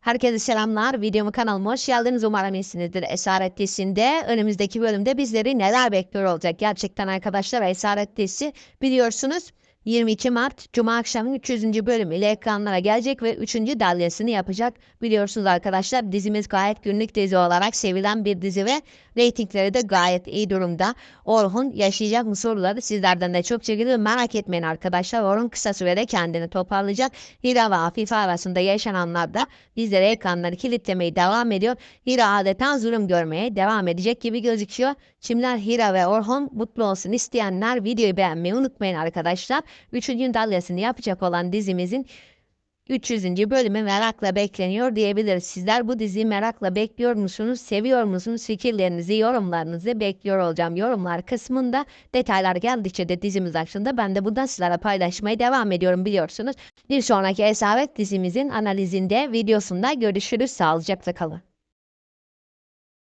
Herkese selamlar. Videomu kanalıma hoş geldiniz. Umarım iyisinizdir. Esaret önümüzdeki bölümde bizleri neler bekliyor olacak? Gerçekten arkadaşlar Esaret biliyorsunuz 22 Mart Cuma akşamı 300. bölümüyle ekranlara gelecek ve 3. dalyasını yapacak. Biliyorsunuz arkadaşlar dizimiz gayet günlük dizi olarak sevilen bir dizi ve reytingleri de gayet iyi durumda. Orhun yaşayacak mı soruları sizlerden de çok çekiliyor. Merak etmeyin arkadaşlar. Orhun kısa sürede kendini toparlayacak. Hira ve Afife arasında yaşananlarda bizlere ekranları kilitlemeye devam ediyor. Hira adeta zulüm görmeye devam edecek gibi gözüküyor. Şimdiler Hira ve Orhun mutlu olsun isteyenler videoyu beğenmeyi unutmayın arkadaşlar. Üçüncü dalyasını yapacak olan dizimizin 300. bölümü merakla bekleniyor diyebiliriz. Sizler bu diziyi merakla bekliyor musunuz? Seviyor musunuz? Fikirlerinizi, yorumlarınızı bekliyor olacağım. Yorumlar kısmında detaylar geldikçe de dizimiz hakkında ben de buradan sizlere paylaşmaya devam ediyorum biliyorsunuz. Bir sonraki Esaret dizimizin analizinde videosunda görüşürüz. Sağlıcakla kalın.